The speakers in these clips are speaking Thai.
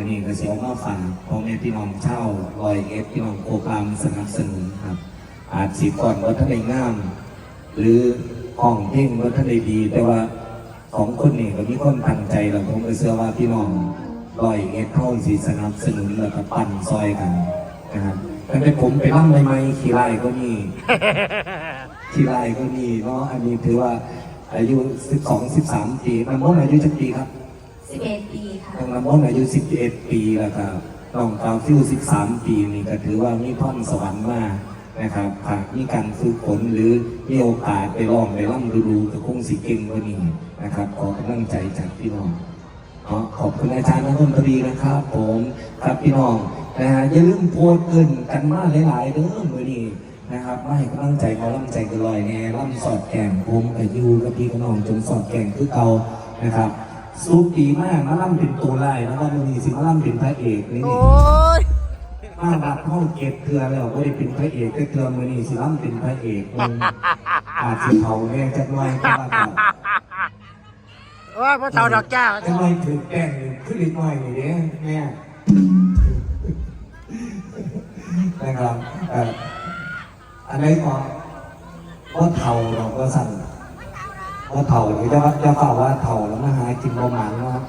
มื่อนี้ก็เสียวมาฝากพ่อแม่พี่น้องเช่าลอยเอ็ดพี่น้องโคกรามสนับสนุนครับ อาจสีก่อนว่าท่านได้งาม หรือห้องเพ่งว่าท่านได้ดี แต่ว่าของคนนี้ก็มีคนตั้งใจแล้วผมก็เชื่อว่าพี่น้องลอยเอ็ดเข้าสีสนับสนุนแล้วก็ปั่นซอยกันนะครับตั้งแต่ผมไปร่ำใหม่ๆขี่ไล่ก็มีที่ไรก็มีเนาะอันนี้ถือว่าอายุ 12 13 ปีน้ำมนต์อายุจักปีครับ 11 ปีค่ะน้ำมนต์อายุ 11 ปีแล้วก็น้องกาฟิว13 ปีนี่ก็ถือว่ามีพรสวรรค์มากนะครับหากมีการฝึกฝนหรือมีโอกาสไปลองไปร่ำดูดูก็คงสิเก่งกว่านี้นะครับ ขอกำลังใจจากพี่น้องเนาะขอบคุณอาจารย์นักดนตรีนะครับผมครับพี่น้องนะฮะอย่าลืมโพสต์เอินกันมากหลายๆเด้อมือนี้นะครับไมาให้กำลังใจเขาล่ำใจกันลอยแน่ล่ำสอดแก่งผมกับยูกับพี่กับน้องจนสอดแก่งคือเก่านะครับ สูปดีมากมาล่ำเป็นตัวไล่แล้วก็มือนี้สิมาล่ำเป็นพระเอกนี่โอ้นี่ยมาดับห้องเก็บเกลือแล้วก็ได้เป็นพระเอกก็เกลือมือนี้สิล่ำเป็นพระเอกมึงอาจสิเขาแน่จักหน่อยก็ว่ากันว่าพ่อเฒ่าดอกจ้าทำไมถึงแป้งขึ้นอีกหน่อยนี่เด้แม่นะครับเอ่ออันนี้ก็ว่าเท่าเราก็สั่นว่าเท่าหรือจะว่าจะเปล่าว่าเท่าแล้วมา หากินประมาณนะครับ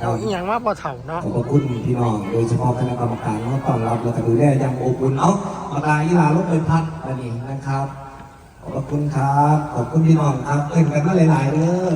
เอาอีหยังว่าพ่อเฒ่าเนาะขอบพระคุณพี่น้อง โดยเฉพาะคณะกรรมการที่ต้อนรับและก็ดูแลอย่างอบอุ่นเอามาลายีลาลบไปพักอันนี้นะครับ ขอบพระคุณครับ ขอบคุณพี่น้องครับเอิ้นกันมาหลายๆเด้อ